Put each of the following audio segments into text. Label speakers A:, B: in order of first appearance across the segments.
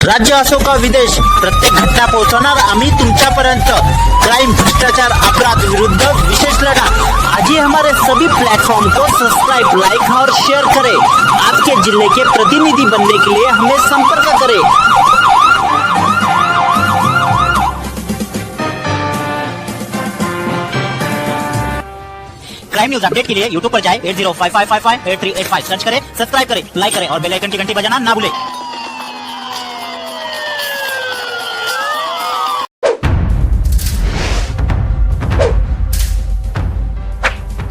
A: राज्य असो का विदेश प्रत्येक घटना पोहोचवणार, आम्ही तुमच्यापर्यंत क्राईम भ्रष्टाचार, अपराध विरुद्ध विशेष लढा. आज ही हमारे सभी प्लेटफॉर्म को सब्सक्राइब लाइक और शेयर करें. आपके ज़िले के प्रतिनिधि बनने के लिए हमें संपर्क करें. क्राइम न्यूज़ अपडेट के लिए यूट्यूब पर जाए eight zero five five five five eight three eight five search करें सब्सक्राइब करें लाइक करें और बेल आइकन की घंटी बजाना ना भूलें.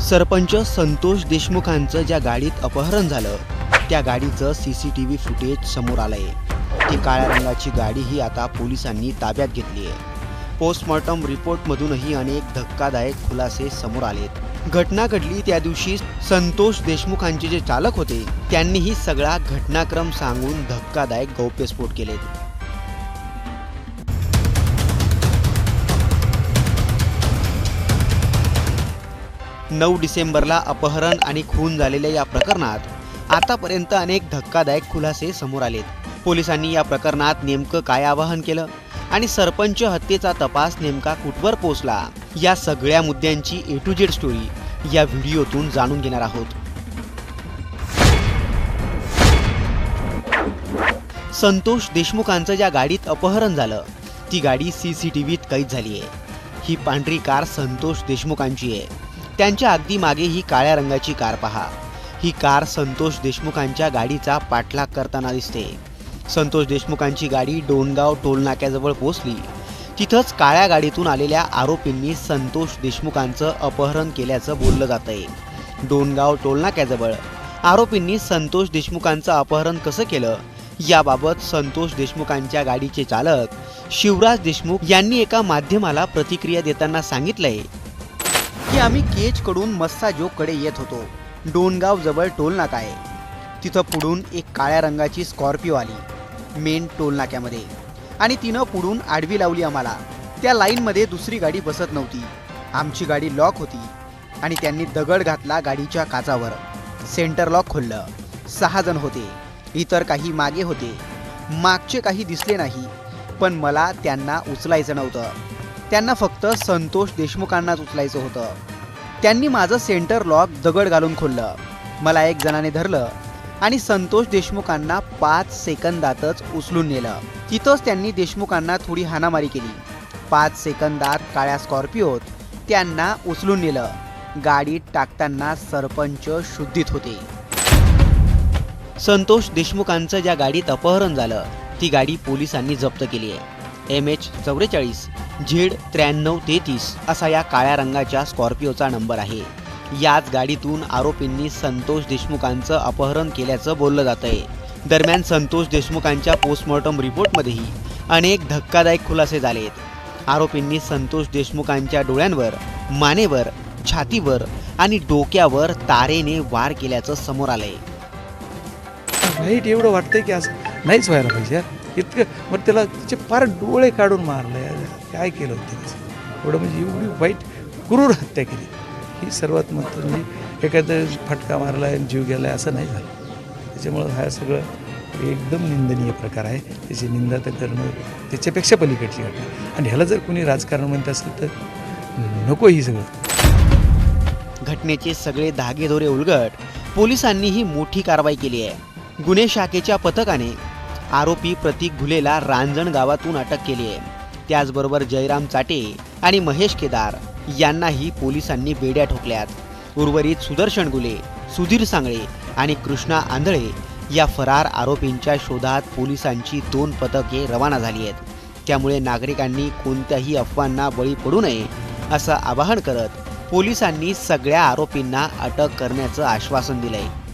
B: सरपंच संतोष देशमुखांचं ज्या गाडीत अपहरण झालं त्या गाडीचं C C T V footage समोर आलंय. ती काळ्या रंगाची गाडी ही आता पोलिसांनी ताब्यात घेतली आहे. पोस्टमॉर्टम रिपोर्टमधूनही अनेक धक्कादायक खुलासे समोर आलेत. घटना घडली त्या दिवशी संतोष देशमुखांचे जे चालक होते त्यांनीही सगळा घटनाक्रम सांगून धक्कादायक गौप्यस्फोट केलेत. नऊ डिसेंबरला अपहरण आणि खून झालेल्या या प्रकरणात आतापर्यंत अनेक धक्कादायक खुलासे समोर आलेत. पोलिसांनी या प्रकरणात नेमकं काय आवाहन केलं आणि सरपंच हत्येचा तपास नेमका कुठवर पोचला या सगळ्या मुद्द्यांची ए टू जेड स्टोरी या व्हिडिओतून जाणून घेणार आहोत. संतोष देशमुखांचं ज्या गाडीत अपहरण झालं ती गाडी सी सी टी व्हीत कैद झाली आहे ही पांढरी कार संतोष देशमुखांची आहे. त्यांच्या अगदी मागे ही काळ्या रंगाची कार पहा. ही कार संतोष देशमुखांच्या गाडीचा पाठलाग करताना दिसते. संतोष देशमुखांची गाडी डोणगाव टोलनाक्याजवळ पोहोचली. तिथंच काळ्या गाडीतून आलेल्या आरोपींनी संतोष देशमुखांचं अपहरण केल्याचं बोललं जातंय. डोणगाव टोलनाक्याजवळ आरोपींनी संतोष देशमुखांचं अपहरण कसं केलं? याबाबत संतोष देशमुखांच्या गाडीचे चालक शिवराज देशमुख यांनी एका माध्यमाला प्रतिक्रिया देताना सांगितलंय. की आम्ही केजकडून मस्साजोगकडे येत होतो. डोनगाव जवळ टोलनाका आहे. तिथं पुढून एक काळ्या रंगाची स्कॉर्पिओ आली. मेन टोलनाक्यामध्ये. आणि तिनं पुढून आडवी लावली आम्हाला. त्या लाईनमध्ये दुसरी गाडी बसत नव्हती. आमची गाडी लॉक होती. आणि त्यांनी दगड घातला गाडीच्या काचावर. Centre lock खोललं. सहा जण होते. इतर काही मागे होते. मागचे काही दिसले नाही. पण मला त्यांना उचलायचं नव्हतं. त्यांना फक्त संतोष देशमुखांनाच उचलायचं होतं. त्यांनी माझं सेंटर लॉक दगड घालून खोललं. मला एक जणाने धरलं आणि संतोष देशमुखांना पाच सेकंदातच उचलून नेलं. तिथंच त्यांनी देशमुखांना थोडी हाणामारी केली. पाच सेकंदात काळ्या स्कॉर्पिओत त्यांना उचलून नेलं. गाडीत टाकताना सरपंच शुद्धीत होते. संतोष देशमुखांचं ज्या गाडीत अपहरण झालं ती गाडी पोलिसांनी जप्त केली आहे. एम एच चौवेचाळीस झेड त्र्याण्णव तेहतीस असा या काळ्या रंगाच्या स्कॉर्पिओचा नंबर आहे. याच गाडीतून आरोपींनी संतोष देशमुखांचं अपहरण केल्याचं बोललं जात आहे दरम्यान संतोष देशमुखांच्या पोस्टमॉर्टम रिपोर्टमध्येही अनेक धक्कादायक खुलासे झालेत. आरोपींनी संतोष देशमुखांच्या डोळ्यांवर मानेवर छातीवर आणि डोक्यावर तारेने वार केल्याचं समोर आलंय.
C: वाईट एवढं वाटतंय की असं नाहीच व्हायला पाहिजे इतकं मग त्याला तिचे फार डोळे काढून मारले. काय केलं होतं त्याचं? एवढं म्हणजे एवढी वाईट क्रूर हत्या केली. ही सर्वात महत्त्व म्हणजे एखादं फटका मारला आणि जीव गेला असं नाही झालं. त्याच्यामुळं हा सगळं एकदम निंदनीय प्रकार आहे. त्याची निंदा तर करणं त्याच्यापेक्षा पलीकडची घटना. आणि ह्याला जर कोणी राजकारण म्हणत असेल तर नको ही सगळं.
B: घटनेचे सगळे धागेदोरे उलगट पोलिसांनी ही मोठी कारवाई केली आहे. गुन्हे शाखेच्या पथकाने आरोपी प्रतीक घुलेला रांजण गावातून अटक केली आहे. त्याचबरोबर जयराम चाटे आणि महेश केदार यांनाही पोलिसांनी बेड्या ठोकल्यात. उर्वरित सुदर्शन गुले सुधीर सांगळे आणि कृष्णा आंधळे या फरार आरोपींच्या शोधात पोलिसांची दोन पथके रवाना झाली आहेत. त्यामुळे नागरिकांनी कोणत्याही अफवांना बळी पडू नये असं आवाहन करत पोलिसांनी सगळ्या आरोपींना अटक करण्याचं आश्वासन दिलंय.